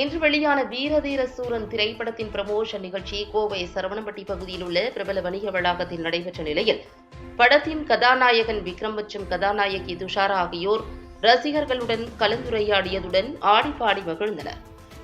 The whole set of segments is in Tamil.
இன்று வெளியான வீரதீர சூரன் திரைப்படத்தின் பிரமோஷன் நிகழ்ச்சி கோவை சரவணம்பட்டி பகுதியில் உள்ள பிரபல வணிக வளாகத்தில் நடைபெற்ற நிலையில் படத்தின் கதாநாயகன் விக்ரம் மற்றும் கதாநாயகி துஷாரா ஆகியோர் ரசிகர்களுடன் கலந்துரையாடியதுடன் ஆடி பாடி மகிழ்ந்தனர்.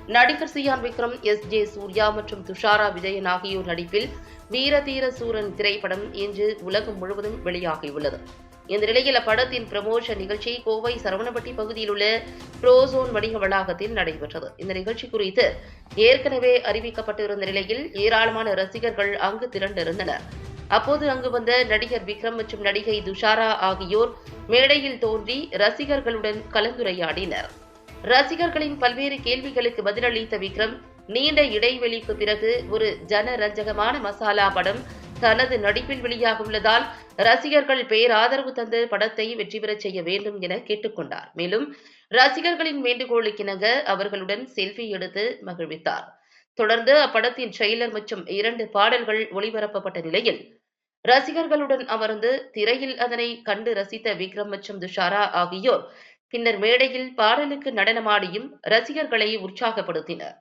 நடிகர் சியான் விக்ரம் எஸ் ஜே சூர்யா மற்றும் துஷாரா விஜயன் ஆகியோர் நடிப்பில் வீரதீர சூரன் திரைப்படம் இன்று உலகம் முழுவதும் வெளியாகியுள்ளது. இந்த நிலையில் அப்படத்தின் பிரமோஷன் நிகழ்ச்சி கோவை சரவணப்பட்டி பகுதியில் உள்ள புரோசோன் வணிக வளாகத்தில் நடைபெற்றது. இந்த நிகழ்ச்சி குறித்து ஏற்கனவே அறிவிக்கப்பட்டிருந்த நிலையில் ஏராளமான ரசிகர்கள் அங்கு திரண்டிருந்தனர். அப்போது அங்கு வந்த நடிகர் விக்ரம் மற்றும் நடிகை துஷாரா ஆகியோர் மேடையில் தோன்றி ரசிகர்களுடன் கலந்துரையாடினர். ரசிகர்களின் பல்வேறு கேள்விகளுக்கு பதிலளித்த விக்ரம் நீண்ட இடைவெளிக்கு பிறகு ஒரு ஜனரஞ்சகமான மசாலா படம் தனது நடிப்பில் வெளியாக உள்ளதால் ரசிகர்கள் பேராதரவு தந்து படத்தை வெற்றி பெறச் செய்ய வேண்டும் என கேட்டுக்கொண்டார். மேலும் ரசிகர்களின் வேண்டுகோளுக்கிணங்க அவர்களுடன் செல்ஃபி எடுத்து மகிழ்வித்தார். தொடர்ந்து அப்படத்தின் ட்ரெய்லர் மற்றும் இரண்டு பாடல்கள் ஒளிபரப்பப்பட்ட நிலையில் ரசிகர்களுடன் அமர்ந்து திரையில் அதனை கண்டு ரசித்த விக்ரம் மற்றும் துஷாரா ஆகியோர் பின்னர் மேடையில் பாடலுக்கு நடனமாடியும் ரசிகர்களை உற்சாகப்படுத்தினர்.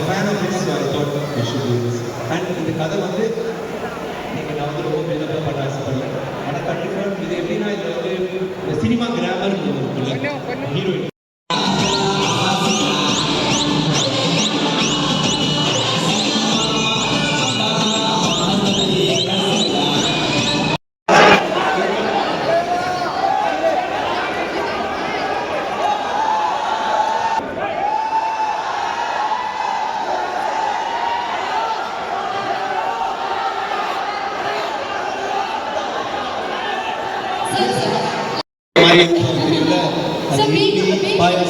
Of it, so I thought we should do this. And இந்த கதை வந்து நீங்கள் நான் வந்து ரொம்ப பில்டப்பாக பண்ண ஆசைப்படல ஆனால் கண்டிப்பாக இது எப்படின்னா இது வந்து சினிமா கிராமர் ஹீரோயின் हमारी पाया